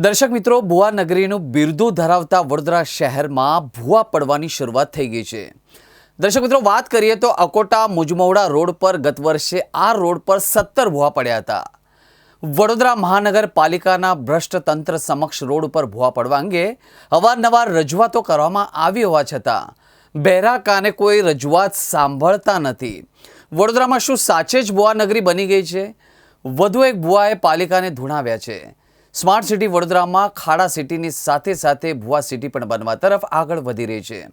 દર્શક મિત્રો ભુવા નગરીનું બિરદુ ધરાવતા વડોદરા શહેરમાં ભુવા પડવાની શરૂઆત થઈ ગઈ છે. દર્શક મિત્રો, વાત કરીએ તો અકોટા મુજમોડા રોડ પર ગત વર્ષે આ રોડ પર સત્તર ભુવા પડ્યા હતા. વડોદરા મહાનગરપાલિકાના ભ્રષ્ટ તંત્ર સમક્ષ રોડ ઉપર ભુવા પડવા અંગે અવારનવાર રજૂઆતો કરવામાં આવી હોવા છતાં, બહેરા કાને કોઈ રજૂઆત સાંભળતા નથી. વડોદરામાં શું સાચે જ ભુવા નગરી બની ગઈ છે? વધુ એક ભુવાએ પાલિકાને ધૂણાવ્યા છે. સ્માર્ટ સિટી વડોદરામાં ખાડા સિટીની સાથે સાથે ભુવા સિટી પણ બનવા તરફ આગળ વધી રહી છે.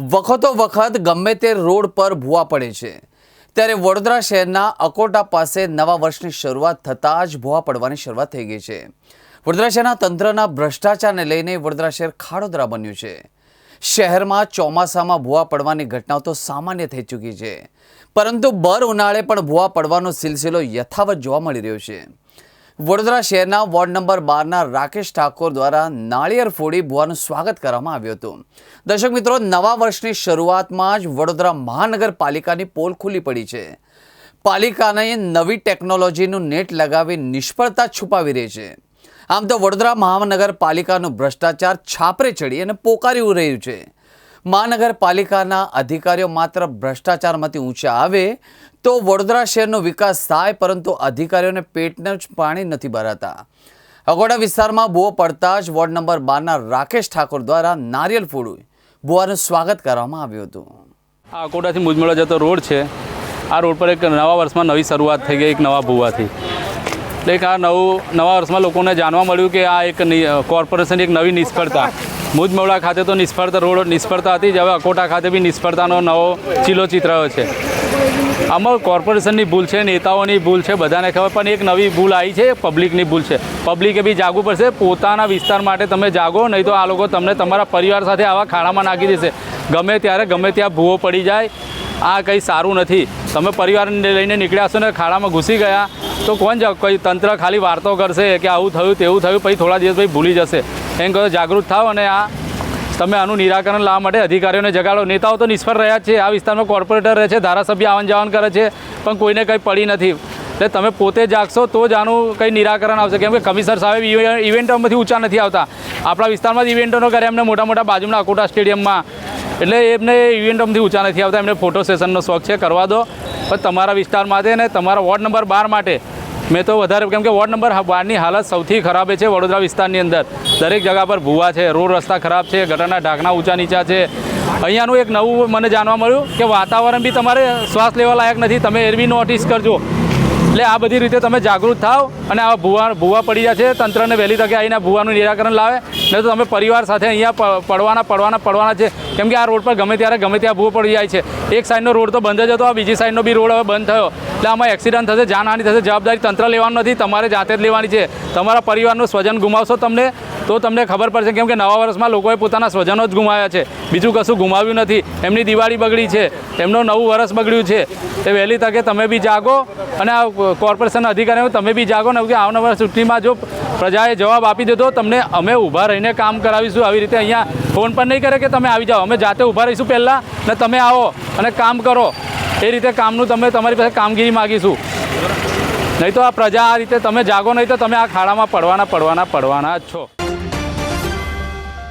વખતો વખત ગમે તે રોડ પર ભૂવા પડે છે. ત્યારે વડોદરા શહેરના અકોટા પાસે નવા વર્ષની શરૂઆત થતાં જ ભૂવા પડવાની શરૂઆત થઈ ગઈ છે. વડોદરા શહેરના તંત્રના ભ્રષ્ટાચારને લઈને વડોદરા શહેર ખાડોદરા બન્યું છે. શહેરમાં ચોમાસામાં ભૂવા પડવાની ઘટનાઓ તો સામાન્ય થઈ ચૂકી છે. પરંતુ બર ઉનાળે પણ ભૂવા પડવાનો સિલસિલો યથાવત જોવા મળી રહ્યો છે. વડોદરા શહેરના વોર્ડ નંબર બારના રાકેશ ઠાકોર દ્વારા નાળિયેર ફોડી ભુવાનું સ્વાગત કરવામાં આવ્યું હતું. દર્શક મિત્રો, નવા વર્ષની શરૂઆતમાં જ વડોદરા મહાનગરપાલિકાની પોલ ખુલ્લી પડી છે. પાલિકાને નવી ટેકનોલોજીનું નેટ લગાવી નિષ્ફળતા છુપાવી રહી છે. આમ તો વડોદરા મહાનગરપાલિકાનું ભ્રષ્ટાચાર છાપરે ચડી અને પોકારી રહ્યું છે. મહાનગરપાલિકાના અધિકારીઓ માત્ર ભ્રષ્ટાચારમાંથી ઊંચા આવે તો વડોદરા શહેરનો વિકાસ થાય, પરંતુ અધિકારીઓને પેટનું જ પાણી નથી ભરાતા. અગોડા વિસ્તારમાં બુઓ પડતા જ વોર્ડ નંબર બારના રાકેશ ઠાકોર દ્વારા નારિયેલ ફોડું. બુઆનું સ્વાગત કરવામાં આવ્યું હતું. આ અકોડાથી મુજમળા જતો રોડ છે. આ રોડ પર એક નવા વર્ષમાં નવી શરૂઆત થઈ ગઈ, એક નવા ભૂવાથી એટલે આ નવું, નવા વર્ષમાં લોકોને જાણવા મળ્યું કે આ એક કોર્પોરેશન એક નવી નિષ્ફળતા. મુજમવડા ખાતે તો નિષ્ફળતા રોડ નિષ્ફળતા હતી, જ હવે અકોટા ખાતે બી નિષ્ફળતાનો નવો ચીલો ચિતરાયો છે. આમાં કોર્પોરેશનની ભૂલ છે, નેતાઓની ભૂલ છે, બધાને ખબર, પણ એક નવી ભૂલ આવી છે પબ્લિકની ભૂલ છે. પબ્લિકે બી જાગવું પડશે, પોતાના વિસ્તાર માટે તમે જાગો, નહીં તો આ લોકો તમને તમારા પરિવાર સાથે આવા ખાડામાં નાખી દેશે. ગમે ત્યારે, ગમે ત્યાં ભૂવો પડી જાય, આ કંઈ સારું નથી. તમે પરિવારને લઈને નીકળ્યા છો ને, ખાડામાં ઘૂસી ગયા તો કોણ કોઈ તંત્ર ખાલી વાર્તો કરશે કે આવું થયું, તેવું થયું, પછી થોડા દિવસ પછી ભૂલી જશે. એમ કહો જાગૃત થાવ અને આ તમે આનું નિરાકરણ લાવવા માટે અધિકારીઓને જગાડો. નેતાઓ તો નિષ્ફળ રહ્યા છે. આ વિસ્તારમાં કોર્પોરેટર રહે છે, ધારાસભ્ય આવન જાવન કરે છે, પણ કોઈને કંઈ પડી નથી. એટલે તમે પોતે જાગશો તો જ આનું કંઈ નિરાકરણ આવશે. કેમ કે કમિશનર સાહેબ ઇવેન્ટોમાંથી ઊંચા નથી આવતા. આપણા વિસ્તારમાં જ ઇવેન્ટોનો કરે એમને મોટા મોટા બાજુના અકોટા સ્ટેડિયમમાં. એટલે એમને ઇવેન્ટોમાંથી ઊંચા નથી આવતા. એમને ફોટો સેશનનો શોખ છે. કરવા દો. પણ તમારા વિસ્તાર માટે ને તમારા વોર્ડ નંબર બાર માટે મેં તો વધારે કેમ કે વોર્ડ નંબર બારની હાલત સૌથી ખરાબ છે વડોદરા વિસ્તારની અંદર. દરેક જગા પર ભૂવા છે, રોડ રસ્તા ખરાબ છે, ગટરના ઢાંકણા ઊંચા નીચા છે. અહીંયાનું એક નવું મને જાણવા મળ્યું કે વાતાવરણ બી તમારે શ્વાસ લેવા લાયક નથી. તમે એ બી નોટિસ કરજો. એટલે આ બધી રીતે તમે જાગૃત થાવ અને આ ભૂવા ભૂવા પડી જાય છે, તંત્રને વહેલી તકે આવીને ભૂવાનું નિરાકરણ લાવે. નહીં તો તમે પરિવાર સાથે અહીંયા પડવાના પડવાના પડવાના છે. કેમ કે આ રોડ પર ગમે ત્યારે ગમે ત્યાં ભૂવો પડી જાય છે. એક સાઈડનો રોડ તો બંધ જ હતો, આ બીજી સાઈડનો બી રોડ હવે બંધ થયો. એટલે આમાં એક્સિડન્ટ થશે, જાનહાની થશે, જવાબદારી તંત્ર લેવાનું નથી, તમારે જાતે જ લેવાની છે. તમારા પરિવારનું સ્વજન ગુમાવશો તમને, તો તમને ખબર પડશે, કેમ કે નવા વર્ષમાં લોકોએ પોતાના સ્વજનો જ ગુમાવ્યા છે. બીજું કશું ગુમાવ્યું નથી. એમની દિવાળી બગડી છે. એમનું નવું વર્ષ બગડ્યું છે. એ વહેલી તકે તમે બી જાગો અને આ કોર્પોરેશન અધિકારીઓ, તમે બી જાગો ને કે આવનાર ચૂંટણીમાં જો પ્રજાએ જવાબ આપી દીધો તમને અમે ઊભા રહીને કામ કરાવીશું. આવી રીતે અહીંયા ફોન પણ નહીં કરે કે તમે આવી જાઓ. અમે જાતે ઊભા રહીશું પહેલાં ને તમે આવો અને કામ કરો. એ રીતે કામનું તમે તમારી પાસે કામગીરી માગીશું. નહીં તો આ પ્રજા આ રીતે તમે જાગો નહીં તો તમે આ ખાડામાં પડવાના પડવાના પડવાના જ છો.